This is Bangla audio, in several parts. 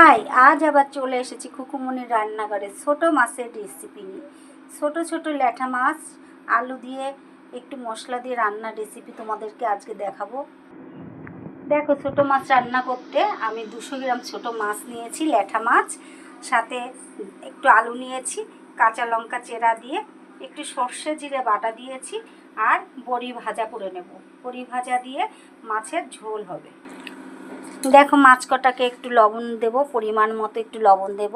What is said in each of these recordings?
হাই আজ আবার চলে এসেছি খুকুমনির রান্নাঘরে ছোট মাছের রেসিপি নিয়ে। ছোটো ছোটো ল্যাঠা মাছ, আলু দিয়ে একটু মশলা দিয়ে রান্নার রেসিপি তোমাদেরকে আজকে দেখাবো। দেখো, ছোট মাছ রান্না করতে আমি দুশো গ্রাম ছোট মাছ নিয়েছি ল্যাঠা মাছ, সাথে একটু আলু নিয়েছি, কাঁচা লঙ্কা চেরা দিয়ে, একটু সর্ষে জিরে বাটা দিয়েছি, আর বড়ি ভাজা করে নেব। বড়ি ভাজা দিয়ে মাছের ঝোল হবে। দেখো মাছ কটাকে একটু লবণ দেব, পরিমাণ মতো একটু লবণ দেব,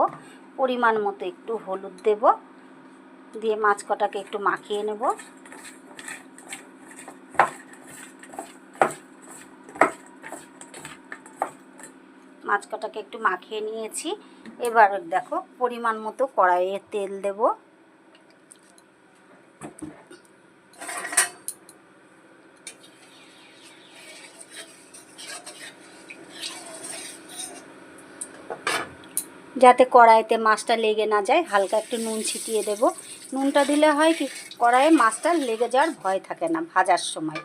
পরিমাণ মতো একটু হলুদ দেব, দিয়ে মাছ কটাকে একটু মাখিয়ে নেব। মাছ কটাকে একটু মাখিয়ে নিয়েছি। এবার দেখো পরিমাণ মতো কড়াইয়ে তেল দেব। যাতে কড়াইতে মাছটা লেগে না যায়, হালকা একটু নুন ছিটিয়ে দেব। নুনটা দিলে হয় কি, কড়াইয়ে মাছটা লেগে যাওয়ার ভয় থাকে না ভাজার সময়।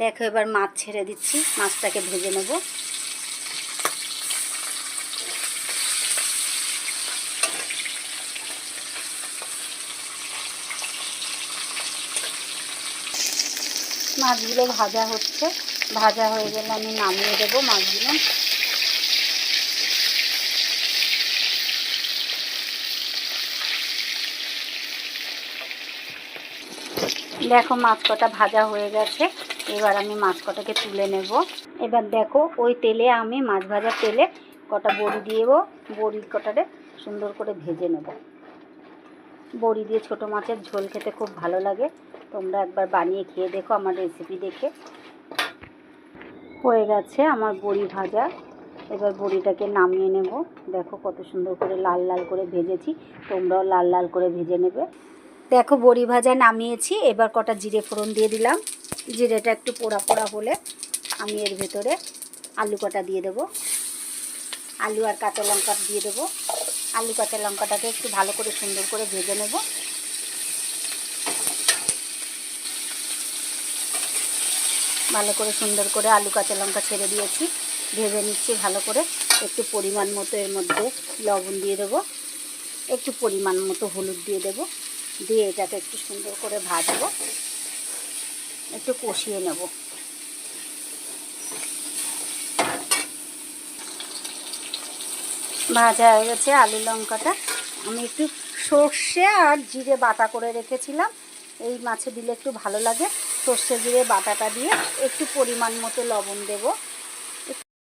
দেখো এবার মাছ ছেড়ে দিচ্ছি, মাছটাকে ভেজে নেব। মাছগুলো ভাজা হচ্ছে, ভাজা হয়ে গেলে আমি নামিয়ে দেবো মাছগুলো। দেখো মাছ কটা ভাজা হয়ে গেছে। এবার আমি মাছ কটাকে তুলে নেব। এবার দেখো, ওই তেলে আমি মাছ ভাজার তেলে কটা বড়ি দিয়েব বড়ি কটারে সুন্দর করে ভেজে নেব। বড়ি দিয়ে ছোট মাছের ঝোল খেতে খুব ভালো লাগে। তোমরা একবার বানিয়ে খেয়ে দেখো আমার রেসিপি দেখে। হয়ে গেছে আমার বড়ি ভাজা। এবার বড়িটাকে নামিয়ে নেব। দেখো কত সুন্দর করে লাল লাল করে ভেজেছি। তোমরাও লাল লাল করে ভেজে নেবে। দেখো বড়ি ভাজা নামিয়েছি, এবার কটা জিরে ফোড়ন দিয়ে দিলাম। জিরেটা একটু পোড়া পোড়া হলে আমি এর ভেতরে আলু কটা দিয়ে দেবো। আলু আর কাঁচা লঙ্কা দিয়ে দেবো। আলু, কাঁচা লঙ্কাটাকে একটু ভালো করে সুন্দর করে ভেজে নেব। ভালো করে সুন্দর করে আলু, কাঁচা লঙ্কা ছেড়ে দিয়েছি। ভেজে নিচ্ছি ভালো করে। একটু পরিমাণ মতো এর মধ্যে লবণ দিয়ে দেবো। একটু পরিমাণ মতো হলুদ দিয়ে দেবো। দিয়ে এটাকে একটু সুন্দর করে ভাজবো। একটু কষিয়ে নেব। ভাজা হয়ে গেছে আলু লঙ্কাটা। আমি একটু সর্ষে আর জিরে বাটা করে রেখেছিলাম। এই মাছে দিলে একটু ভালো লাগে। সর্ষে জিরে বাটাটা দিয়ে একটু পরিমাণ মতো লবণ দেব।